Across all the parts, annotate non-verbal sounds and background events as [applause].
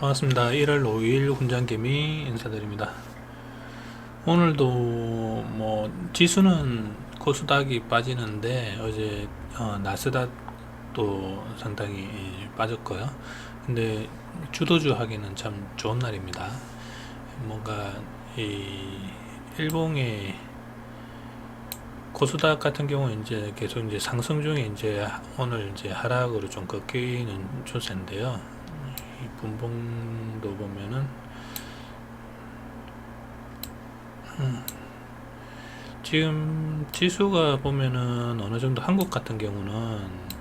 반갑습니다. 1월 5일 훈장개미 인사드립니다. 오늘도 뭐 지수는 코스닥이 빠지는데 어제 어, 나스닥도 상당히 빠졌고요. 근데 주도주 하기는 참 좋은 날입니다. 뭔가 이 일봉의 코스닥 같은 경우는 이제 계속 이제 상승 중에 이제 오늘 이제 하락으로 좀 꺾이는 추세인데요. 이 분봉도 보면은 음, 지금 지수가 보면은 어느 정도 한국 같은 경우는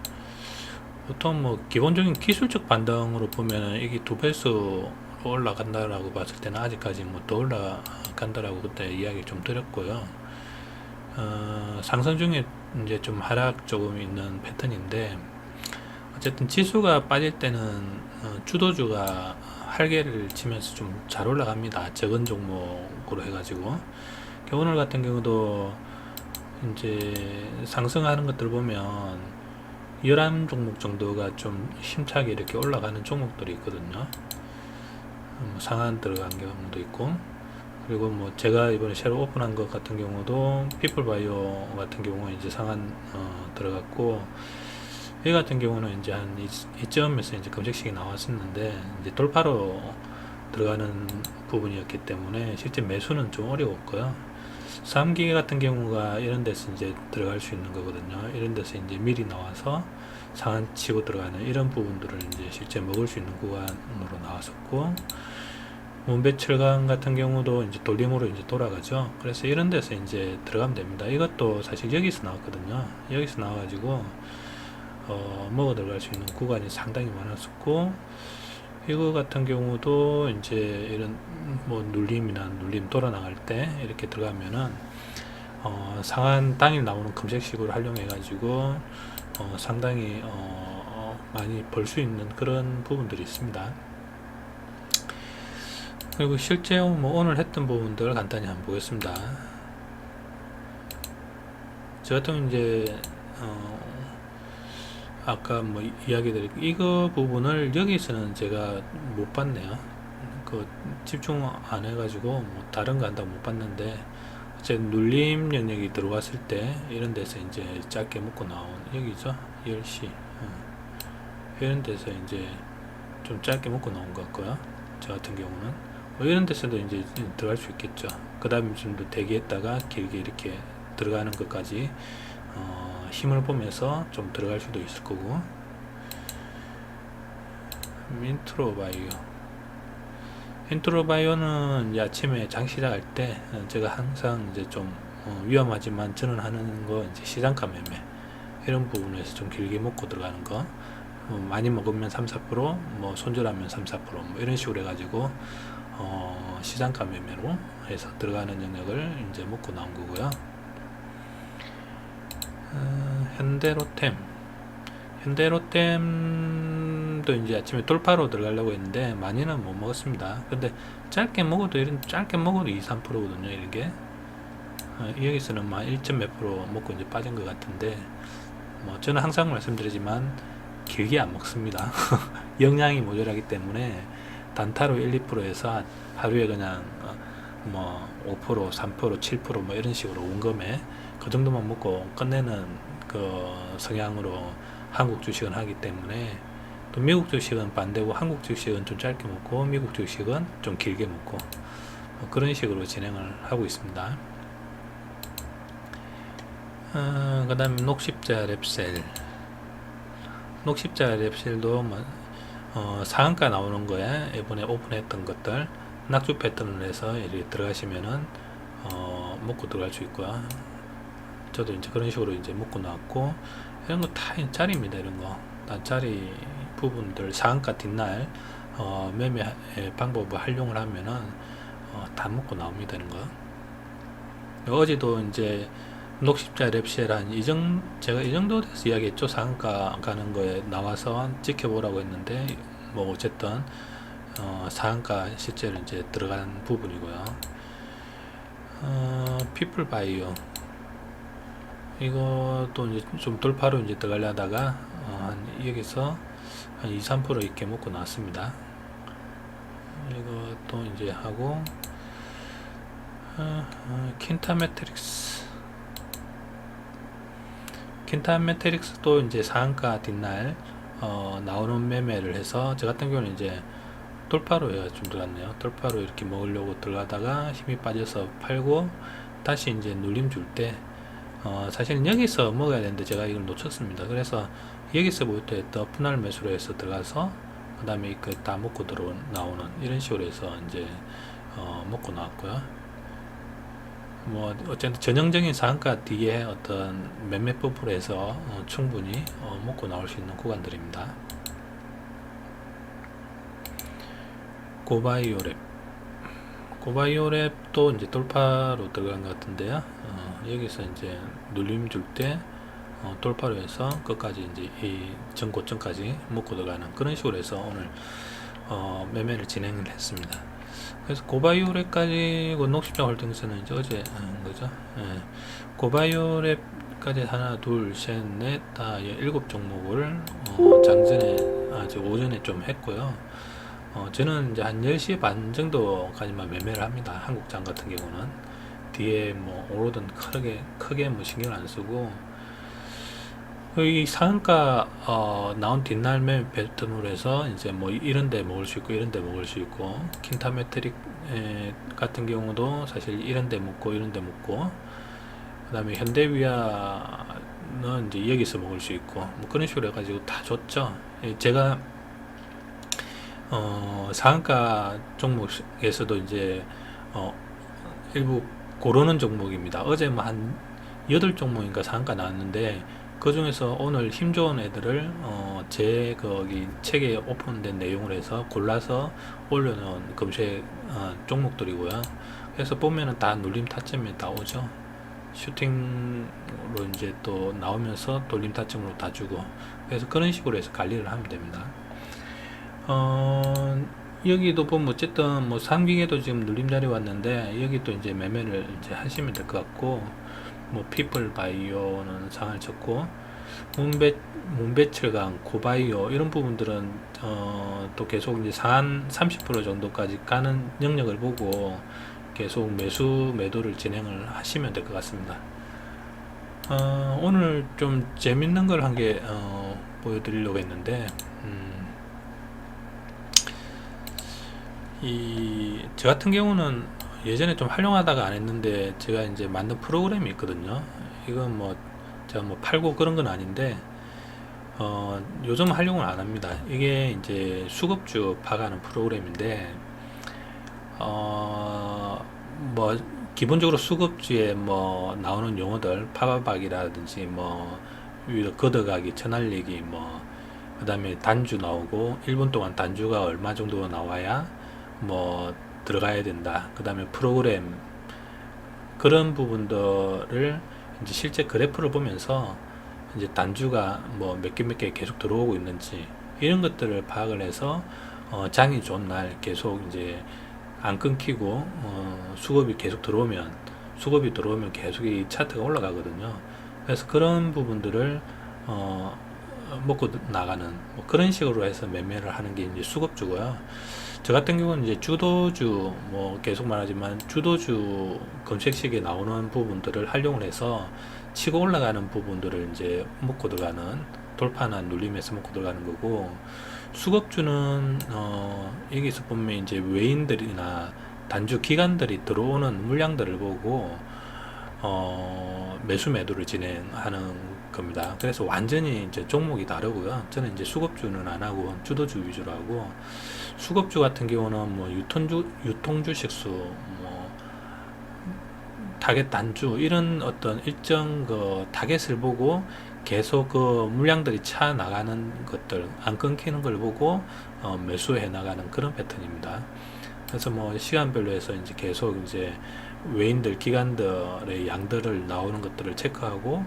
보통 뭐 기본적인 기술적 반등으로 보면은 이게 두 배수 올라간다라고 봤을 때는 아직까지 뭐 더 올라간다라고 그때 이야기 좀 드렸고요. 어, 상승 중에 이제 좀 하락 조금 있는 패턴인데 어쨌든 지수가 빠질 때는 어, 주도주가 활개를 치면서 좀 잘 올라갑니다. 적은 종목으로 해가지고 오늘 같은 경우도 이제 상승하는 것들 보면 11종목 정도가 좀 힘차게 이렇게 올라가는 종목들이 있거든요. 음, 상한 들어간 경우도 있고 그리고 뭐 제가 이번에 새로 오픈한 것 같은 경우도 피플바이오 같은 경우는 이제 상한 어, 들어갔고 이 같은 경우는 이제 한 이점에서 이제 검색식이 나왔었는데 이제 돌파로 들어가는 부분이었기 때문에 실제 매수는 좀 어려웠고요. 3기계 같은 경우가 이런 데서 이제 들어갈 수 있는 거거든요. 이런 데서 이제 미리 나와서 상한 치고 들어가는 이런 부분들을 이제 실제 먹을 수 있는 구간으로 나왔었고 문배철강 같은 경우도 이제 돌림으로 이제 돌아가죠. 그래서 이런 데서 이제 들어가면 됩니다. 이것도 사실 여기서 나왔거든요. 여기서 나와가지고 어, 먹어 들어갈 수 있는 구간이 상당히 많았었고 이거 같은 경우도 이제 이런 뭐 눌림이나 눌림 돌아 나갈 때 이렇게 들어가면은 어, 상한 당일 나오는 금색식으로 활용해 가지고 어, 상당히 어, 어, 많이 벌 수 있는 그런 부분들이 있습니다. 그리고 실제 뭐 오늘 했던 부분들 간단히 한번 보겠습니다. 저 같은 이제 어, 아까 뭐 이야기 드린 이거 부분을 여기서는 제가 못 봤네요. 그 집중 안 해가지고 뭐 다른 거 한다고 못 봤는데 제 눌림 영역이 들어왔을 때 이런 데서 이제 짧게 묶고 나온 여기죠? 10시. 어. 이런 데서 이제 좀 짧게 묶고 나온 것 같고요. 저 같은 경우는. 뭐 이런 데서도 이제 들어갈 수 있겠죠. 그 다음에 좀더 대기했다가 길게 이렇게 들어가는 것까지 어, 힘을 보면서 좀 들어갈 수도 있을 거고. 민트로 바이오. 인트로 바이오는 이제 아침에 장 시작할 때 어, 제가 항상 이제 좀 어, 위험하지만 저는 하는 거 이제 시장가 매매. 이런 부분에서 좀 길게 먹고 들어가는 거. 어, 많이 먹으면 3, 4%뭐 손절하면 3, 4%뭐 이런 식으로 해가지고 어, 시장가 매매로 해서 들어가는 영역을 이제 먹고 나온 거고요. 어, 현대로템. 현대로템도 이제 아침에 돌파로 들어가려고 했는데 많이는 못 먹었습니다. 근데 짧게 먹어도 이런 짧게 먹어도 2, 3%거든요 이게. 어, 여기서는 막1.몇 프로 먹고 이제 빠진 것 같은데 뭐 저는 항상 말씀드리지만 길게 안 먹습니다. [laughs] 영양이 모자라기 때문에 단타로 1, 2%에서 하루에 그냥 어, 뭐5% 3% 7%뭐 이런 식으로 원금에 그 정도만 먹고 끝내는 그 성향으로 한국 주식은 하기 때문에 또 미국 주식은 반대고 한국 주식은 좀 짧게 먹고 미국 주식은 좀 길게 먹고 뭐 그런 식으로 진행을 하고 있습니다. 어, 그 다음에 녹십자 랩셀 녹십자 랩셀도 뭐, 어, 상한가 나오는 거에 이번에 오픈했던 것들 낙주 패턴을 해서 이렇게 들어가시면은 어, 먹고 들어갈 수 있고요. 저도 이제 그런 식으로 이제 묶고 나왔고 이런 거 다 짜리입니다 이런 거다 짜리 부분들 상한가 뒷날 어, 매매 방법을 활용을 하면은 어, 다 묶고 나옵니다 이런 거. 어제도 이제 녹십자 랩시엘 한이 정 제가 이 정도 돼서 이야기했죠. 상한가 가는 거에 나와서 지켜보라고 했는데 뭐 어쨌든 어, 상한가 실제로 이제 들어간 부분이고요. 어, 피플 바이오 이것도 이제 좀 돌파로 이제 들어가려다가 어, 한 여기서 한 2, 3% 이렇게 먹고 나왔습니다. 이것도 이제 하고 어, 어, 킨타 매트릭스 킨타 매트릭스도 이제 상한가 뒷날 어, 나오는 매매를 해서 저 같은 경우는 이제 돌파로에 좀 들어갔네요. 돌파로 이렇게 먹으려고 들어가다가 힘이 빠져서 팔고 다시 이제 눌림 줄때 어, 사실은 여기서 먹어야 되는데 제가 이걸 놓쳤습니다. 그래서 여기서부터 했던 분할 매수로 해서 들어가서 그 다음에 이거 다 먹고 들어온 나오는 이런 식으로 해서 이제 어, 먹고 나왔고요. 뭐 어쨌든 전형적인 상한가 뒤에 어떤 매매법으로 해서 어, 충분히 어, 먹고 나올 수 있는 구간들입니다. 고바이오랩 고바이오랩도 이제 돌파로 들어간 것 같은데요. 어, 여기서 이제 눌림 줄때 어, 돌파로 해서 끝까지 이제 이 전고점까지 먹고 들어가는 그런 식으로 해서 오늘 어, 매매를 진행을 했습니다. 그래서 고바이오랩까지 녹십자 홀딩스는 이제 어제 한 거죠. 예. 고바이오랩까지 하나, 둘, 셋, 넷, 다 예, 일곱 종목을 어, 장전에 아직 오전에 좀 했고요. 어, 저는 이제 한 10시 반 정도까지만 매매를 합니다. 한국장 같은 경우는. 뒤에 뭐 오르든 크게, 크게 뭐 신경을 안 쓰고, 이 상한가, 어, 나온 뒷날 매매 패턴으로 해서 이제 뭐 이런 데 먹을 수 있고, 이런 데 먹을 수 있고, 킨타메트릭 에, 같은 경우도 사실 이런 데 먹고, 이런 데 먹고, 그 다음에 현대위아는 이제 여기서 먹을 수 있고, 뭐 그런 식으로 해가지고 다 줬죠. 예, 제가 어, 상한가 종목에서도 이제 어, 일부 고르는 종목입니다. 어제 뭐 한 8종목인가 상한가 나왔는데 그 중에서 오늘 힘 좋은 애들을 어, 제 거기 책에 오픈된 내용을 해서 골라서 올려놓은 검색 어, 종목들이고요. 그래서 보면은 다 눌림 타점에 다 오죠. 슈팅으로 이제 또 나오면서 돌림 타점으로 다 주고 그래서 그런 식으로 해서 관리를 하면 됩니다. 어, 여기도 보면 어쨌든 뭐 상빙에도 지금 눌림자리 왔는데 여기 또 이제 매매를 이제 하시면 될 것 같고 뭐 피플 바이오는 상을 쳤고 문배 문배철강 고바이오 이런 부분들은 어, 또 계속 이제 상한 30% 정도까지 가는 영역을 보고 계속 매수 매도를 진행을 하시면 될 것 같습니다. 어, 오늘 좀 재밌는 걸 한개 어, 보여드리려고 했는데 음, 이, 저 같은 경우는 예전에 좀 활용하다가 안 했는데, 제가 이제 만든 프로그램이 있거든요. 이건 뭐, 제가 뭐 팔고 그런 건 아닌데, 어, 요즘 활용을 안 합니다. 이게 이제 수급주 파가는 프로그램인데, 어, 뭐, 기본적으로 수급주에 뭐, 나오는 용어들, 파바박이라든지 뭐, 위로 걷어가기, 쳐날리기, 뭐, 그 다음에 단주 나오고, 1분 동안 단주가 얼마 정도 나와야 뭐 들어가야 된다. 그 다음에 프로그램 그런 부분들을 이제 실제 그래프를 보면서 이제 단주가 뭐 몇 개 몇 개 계속 들어오고 있는지 이런 것들을 파악을 해서 어 장이 좋은 날 계속 이제 안 끊기고 어 수급이 계속 들어오면 수급이 들어오면 계속 이 차트가 올라가거든요. 그래서 그런 부분들을 어 먹고 나가는 뭐 그런 식으로 해서 매매를 하는 게 이제 수급주고요. 저 같은 경우는 이제 주도주 뭐 계속 말하지만 주도주 검색식에 나오는 부분들을 활용을 해서 치고 올라가는 부분들을 이제 먹고 들어가는 돌파나 눌림에서 먹고 들어가는 거고 수급주는 어 여기서 보면 이제 외인들이나 단주 기관들이 들어오는 물량들을 보고 어 매수 매도를 진행하는 겁니다. 그래서 완전히 이제 종목이 다르고요. 저는 이제 수급주는 안 하고 주도주 위주로 하고 수급주 같은 경우는 뭐 유통주 유통주 식수 뭐 타겟 단주 이런 어떤 일정 그 타겟을 보고 계속 그 물량들이 차 나가는 것들 안 끊기는 걸 보고 어 매수해 나가는 그런 패턴입니다. 그래서 뭐 시간별로 해서 이제 계속 이제 외인들 기관들의 양들을 나오는 것들을 체크하고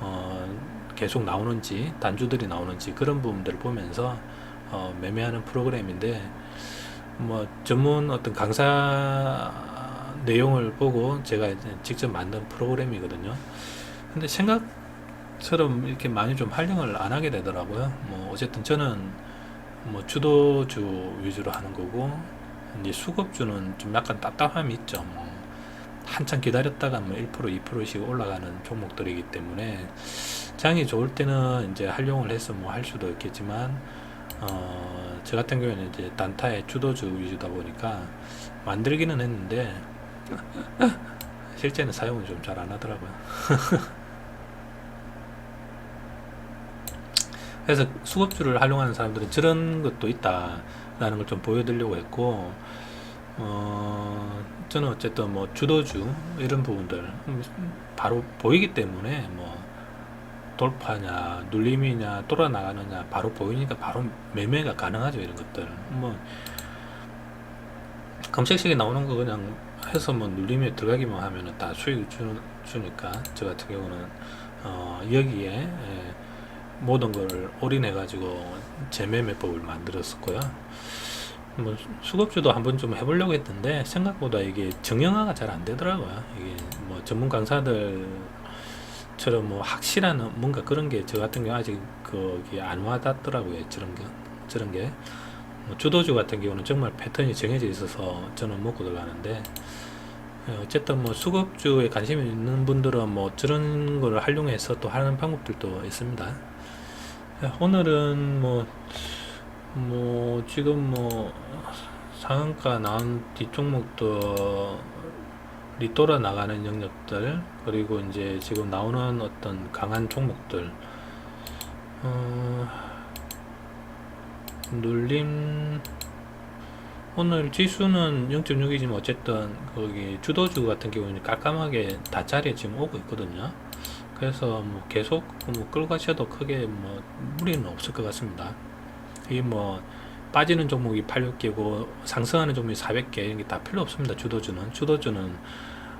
어 계속 나오는지 단주들이 나오는지 그런 부분들을 보면서 어, 매매하는 프로그램인데 뭐 전문 어떤 강사 내용을 보고 제가 직접 만든 프로그램이거든요. 근데 생각처럼 이렇게 많이 좀 활용을 안 하게 되더라고요. 뭐 어쨌든 저는 뭐 주도주 위주로 하는 거고 이제 수급주는 좀 약간 답답함이 있죠. 뭐 한참 기다렸다가 뭐 1% 2%씩 올라가는 종목들이기 때문에 장이 좋을 때는 이제 활용을 해서 뭐 할 수도 있겠지만 어, 저 같은 경우에는 이제 단타의 주도주 위주다 보니까 만들기는 했는데 [laughs] 실제는 사용은 좀 잘 안 하더라고요. [laughs] 그래서 수급주를 활용하는 사람들은 저런 것도 있다라는 걸 좀 보여드리려고 했고, 어, 저는 어쨌든 뭐 주도주 이런 부분들 음, 바로 보이기 때문에 뭐 돌파냐, 눌림이냐, 돌아 나가느냐 바로 보이니까 바로 매매가 가능하죠 이런 것들. 뭐 검색식에 나오는 거 그냥 해서 뭐 눌림에 들어가기만 하면은 다 수익을 주, 주니까 저 같은 경우는 어, 여기에 예, 모든 걸 올인해 가지고 재매매법을 만들었었고요. 뭐 수급주도 한번 좀 해보려고 했는데 생각보다 이게 정형화가 잘 안 되더라고요. 이게 뭐 전문 강사들처럼 뭐 확실한 뭔가 그런 게 저 같은 경우 아직 그게 안 와닿더라고요. 저런 게 저런 게. 뭐 주도주 같은 경우는 정말 패턴이 정해져 있어서 저는 먹고 들어가는데 예, 어쨌든 뭐 수급주에 관심이 있는 분들은 뭐 저런 걸 활용해서 또 하는 방법들도 있습니다. 예, 오늘은 뭐, 뭐, 지금 뭐, 상한가 나온 뒷종목들이 돌아 나가는 영역들, 그리고 이제 지금 나오는 어떤 강한 종목들, 어, 눌림, 오늘 지수는 0.6이지만 어쨌든 거기 주도주 같은 경우는 깔끔하게 다짜리에 지금 오고 있거든요. 그래서 뭐 계속 뭐 끌고 가셔도 크게 뭐 무리는 없을 것 같습니다. 이뭐 빠지는 종목이 8, 6개고 상승하는 종목이 400개 이런 게 다 필요 없습니다. 주도주는 주도주는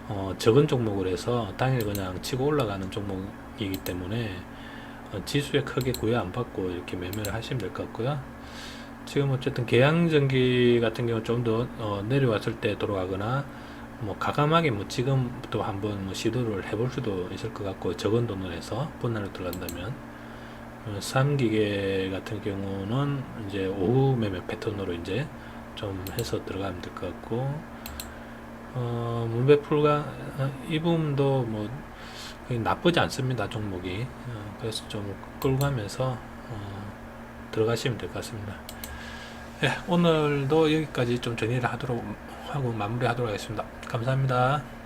어 적은 종목을 해서 당일 그냥 치고 올라가는 종목이기 때문에 어 지수에 크게 구애 안 받고 이렇게 매매를 하시면 될 것 같고요. 지금 어쨌든 계양전기 같은 경우 좀더 어, 내려왔을 때 돌아가거나 뭐 가감하게 뭐 지금부터 한번 뭐 시도를 해볼 수도 있을 것 같고 적은 돈을 해서 분할로 들어간다면 어, 3기계 같은 경우는 이제 오후 매매 패턴으로 이제 좀 해서 들어가면 될 것 같고 어, 문배풀과 어, 이 부분도 뭐 나쁘지 않습니다 종목이 어, 그래서 좀 끌고 가면서 어, 들어가시면 될 것 같습니다. 예, 오늘도 여기까지 좀 정리를 하도록 하고 마무리하도록 하겠습니다. 감사합니다.